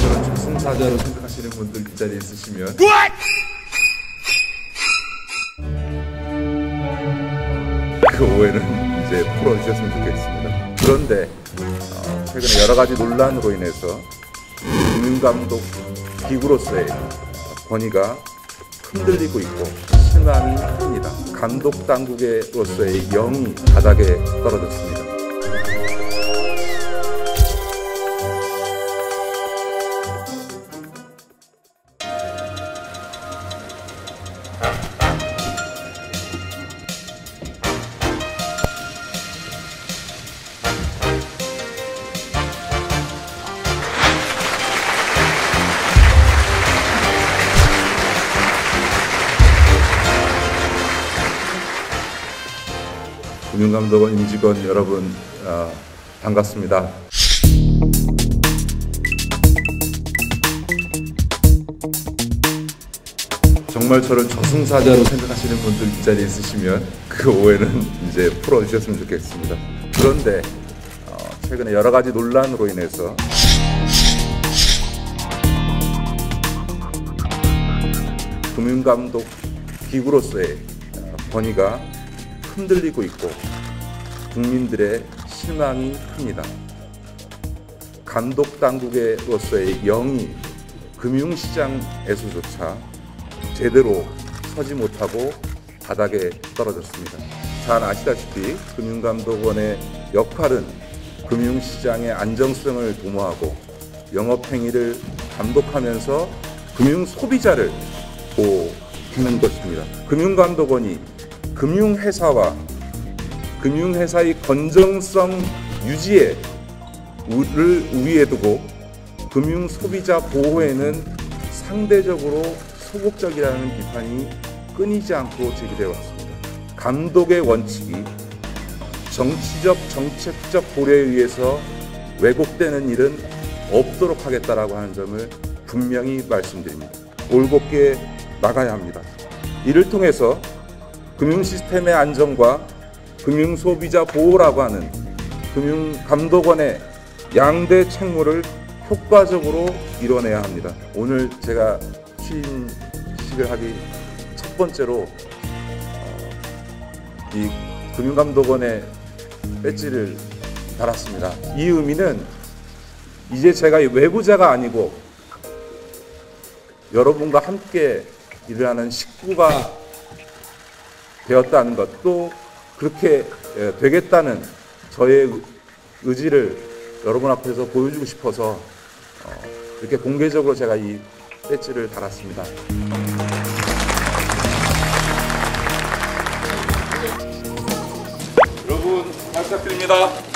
저를 저승사자로 생각하시는 분들 이 자리에 있으시면 그 오해는 이제 풀어주셨으면 좋겠습니다. 그런데 어, 최근에 여러 가지 논란으로 인해서 국민감독 기구로서의 권위가 흔들리고 있고 실망이 큽니다. 감독 당국으로서의 영이 바닥에 떨어졌습니다. 금융감독원 임직원 여러분 아, 반갑습니다. 정말 저를 저승사자로 생각하시는 분들 이 자리에 있으시면 그 오해는 이제 풀어주셨으면 좋겠습니다. 그런데 어, 최근에 여러 가지 논란으로 인해서 금융감독 기구로서의 어, 권위가 흔들리고 있고 국민들의 실망이 큽니다. 감독 당국으로서의 영이 금융시장에서조차 제대로 서지 못하고 바닥에 떨어졌습니다. 잘 아시다시피 금융감독원의 역할은 금융시장의 안정성을 도모하고 영업행위를 감독하면서 금융소비자를 보호하는 것입니다. 금융감독원이 금융회사와 금융회사의 건정성 유지에 를 우위에 두고 금융 소비자 보호에는 상대적으로 소극적이라는 비판이 끊이지 않고 제기되어 왔습니다. 감독의 원칙이 정치적 정책적 고려에 의해서 왜곡되는 일은 없도록 하겠다라고 하는 점을 분명히 말씀드립니다. 올곧게 나가야 합니다. 이를 통해서 금융 시스템의 안정과 금융 소비자 보호라고 하는 금융 감독원의 양대 책무를 효과적으로 이뤄내야 합니다. 오늘 제가 취임식을 하기 첫 번째로 어, 이 금융감독원의 배지를 달았습니다. 이 의미는 이제 제가 외부자가 아니고 여러분과 함께 일을 하는 식구가 되었다는 것도 그렇게 되겠다는 저의 의지를 여러분 앞에서 보여주고 싶어서 이렇게 공개적으로 제가 이 배지를 달았습니다. 여러분 잘 부탁드립니다.